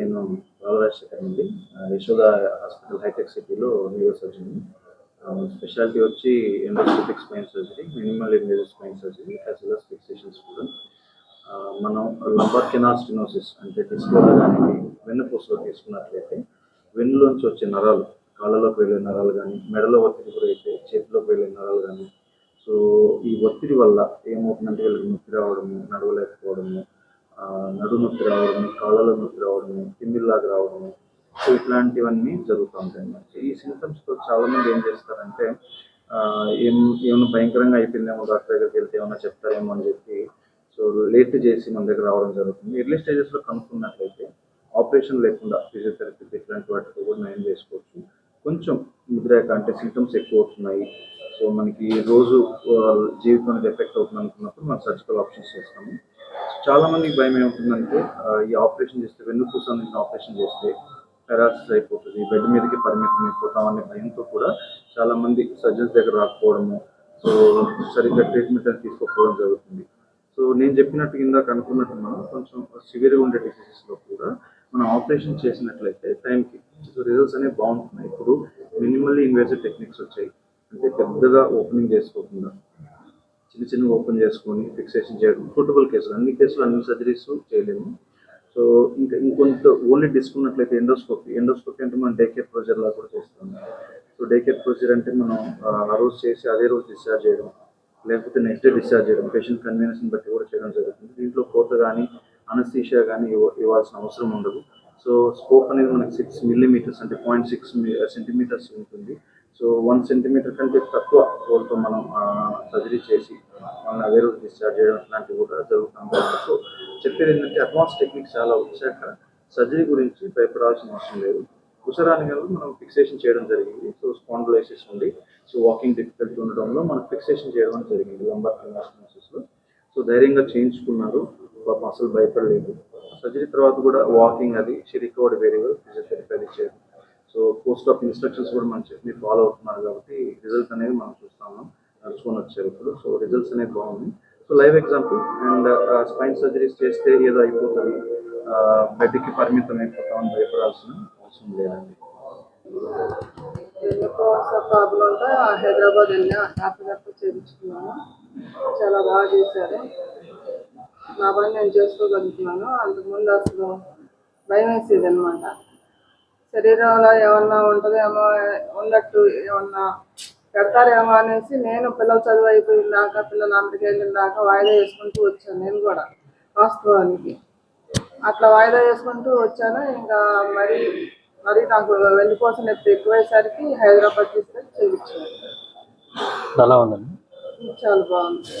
నేను రాజశేఖర్ అండి. Yashoda hospital hitech సిటీలో న్యూరో సర్జన్. స్పెషాలిటీ వచ్చి endoscopic spine surgery minimal invasive spine surgery as well as fixations కూడా. మనం లంబర్ కెనాస్టినోసిస్ అంటే డిస్కోలో కానీ వెన్నుపూసలో తీసుకున్నట్లయితే వెన్నులోంచి వచ్చే నరాలు కాళ్ళలోకి వెళ్ళే నరాలు కానీ మెడలో ఒత్తిడి గురైతే చేతిలోకి వెళ్ళే నరాలు కానీ సో ఈ ఒత్తిడి వల్ల ఏమవుతుందంటే వీళ్ళకి నొప్పి రావడము నడవలేకపోవడము నడు నొప్పి రావడము కాళ్ళలో నొప్పి రావడము తిమ్మిల్లాగా రావడము. సో ఇట్లాంటివన్నీ జరుగుతూ ఉంటాయి ఈ సింటమ్స్తో చాలా మంది ఏం చేస్తారంటే ఏం ఏమైనా భయంకరంగా అయిపోయిందేమో డాక్టర్ దగ్గరికి వెళ్తే ఏమైనా చెప్తారేమో అని చెప్పి సో లేట్ చేసి మన దగ్గర రావడం జరుగుతుంది. ఎర్లీ స్టేజెస్లో కనుక్కున్నట్లయితే ఆపరేషన్ లేకుండా ఫిజియోథెరపీ ఇట్లాంటి వాటితో కూడా నయం చేసుకోవచ్చు. కొంచెం ముద్రేక అంటే సింటమ్స్ ఎక్కువ అవుతున్నాయి. సో మనకి రోజు ఆ, జీవితానికి ఎఫెక్ట్ అవుతుంది అనుకున్నప్పుడు మనం సర్జికల్ ఆప్షన్స్ చేస్తాము. చాలా మందికి భయం ఏమవుతుందంటే ఈ ఆపరేషన్ చేస్తే వెన్నుపూస నుంచి ఆపరేషన్ చేస్తే పారాసిస్ అయిపోతుంది బెడ్ మీదకి పరిమితం అయిపోతాం అనే భయంతో కూడా చాలా మంది సర్జన్స్ దగ్గర రాకపోవడము సో సరిగ్గా ట్రీట్మెంట్ అని తీసుకోకపోవడం జరుగుతుంది. సో నేను చెప్పినట్టు ఇందాక అనుకున్నట్టు మనం కొంచెం సివియర్గా ఉండే డిసీజెస్లో కూడా మనం ఆపరేషన్ చేసినట్లయితే టైంకి సో రిజల్ట్స్ అనేవి బాగుంటున్నాయి. ఇప్పుడు మినిమల్లీ ఇన్వేసివ్ టెక్నిక్స్ వచ్చాయి. అంటే పెద్దగా ఓపెనింగ్ చేసుకోకుండా చిన్న చిన్నగా ఓపెన్ చేసుకొని ఫిక్సేషన్ చేయడం సూటబుల్ కేసులు అన్ని కేసులు అన్ని సర్జరీస్ చేయలేము. సో ఇంకా ఇంకొంత ఓన్లీ తీసుకున్నట్లయితే ఎండోస్కోపీ ఎండోస్కోపీ అంటే మనం డే కేర్ ప్రొసీజర్ లా కూడా చేస్తాం సో డే కేర్ ప్రొసీజర్ అంటే మనం ఆ, రోజు చేసి అదే రోజు డిశ్చార్జ్ చేయడం లేకపోతే నెక్స్ట్ డే డిశ్చార్జ్ చేయడం పేషెంట్ కన్వీనియన్స్ని బట్టి కూడా చేయడం జరుగుతుంది. దీంట్లో కోత కానీ అనస్థీషియా కానీ ఇవ్వాల్సిన అవసరం ఉండదు. సో స్కోప్ అనేది మనకి సిక్స్ మిల్లీమీటర్స్ అంటే పాయింట్ సిక్స్ సెంటీమీటర్స్ ఉంటుంది. సో వన్ సెంటీమీటర్ కంటే తక్కువ హోల్తో మనం సర్జరీ చేసి మనం అదే రోజు డిశ్చార్జ్ చేయడం ఇట్లాంటివి కూడా జరుగుతాం సో చెప్పేది ఏంటంటే అడ్వాన్స్ టెక్నిక్స్ చాలా వచ్చాక సర్జరీ గురించి భయపడాల్సిన అవసరం లేదు. ఉసరాని మనం ఫిక్సేషన్ చేయడం జరిగింది. సో స్పాండలైసిస్ ఉంది. సో వాకింగ్ డిఫికల్టీ ఉండడంలో మనం ఫిక్సేషన్ చేయడం జరిగింది లంబర్లో సో ధైర్యంగా చేయించుకున్నారు. పాపం అసలు భయపడలేదు. సర్జరీ తర్వాత కూడా వాకింగ్ అది she recovered very well physiotherapy అది చేయడం సో పోస్ట్ ఆఫ్ ఇన్స్ట్రక్షన్స్ కూడా మనం చెప్పి ఫాలో అవుతున్నారు కాబట్టి రిజల్ట్ అనేది మనం చూస్తాము నడుచుకొని వచ్చారు ఇప్పుడు. సో రిజల్ట్స్ అనేవి బాగుంది so live example and spine surgeries చేస్తే ఏదో అయిపోతుంది. బెడ్కి పరిమితం అయిపోతామని భయపడాల్సిన అవసరం లేదండి. ఎన్నుకోవాల్సిన ప్రాబ్లం హైదరాబాద్ వెళ్ళి హ్యాపీ హ్యాపీ చేయించుకున్నాను. చాలా బాగా చేశారు. నా పని నేను చేసుకోగలుగుతున్నాను. అంతకుముందు అసలు భయం వేసేది అనమాట శరీరంలో ఏమన్నా ఉంటుందేమో ఉన్నట్టు ఏమన్నా పెడతారేమో అనేసి నేను పిల్లలు చదువు అయిపోయిన దాకా పిల్లలు అమెరికా వెళ్ళిన దాకా వాయిదా వేసుకుంటూ వచ్చాను నేను కూడా వాస్తవానికి. అట్లా వాయిదా వేసుకుంటూ వచ్చాను. ఇంకా మరి మరి నాకు వెళ్ళిపోసిన నొప్పి ఎక్కువయ్యేసరికి హైదరాబాద్ తీసుకొని ఉందండి చాలా బాగుంది.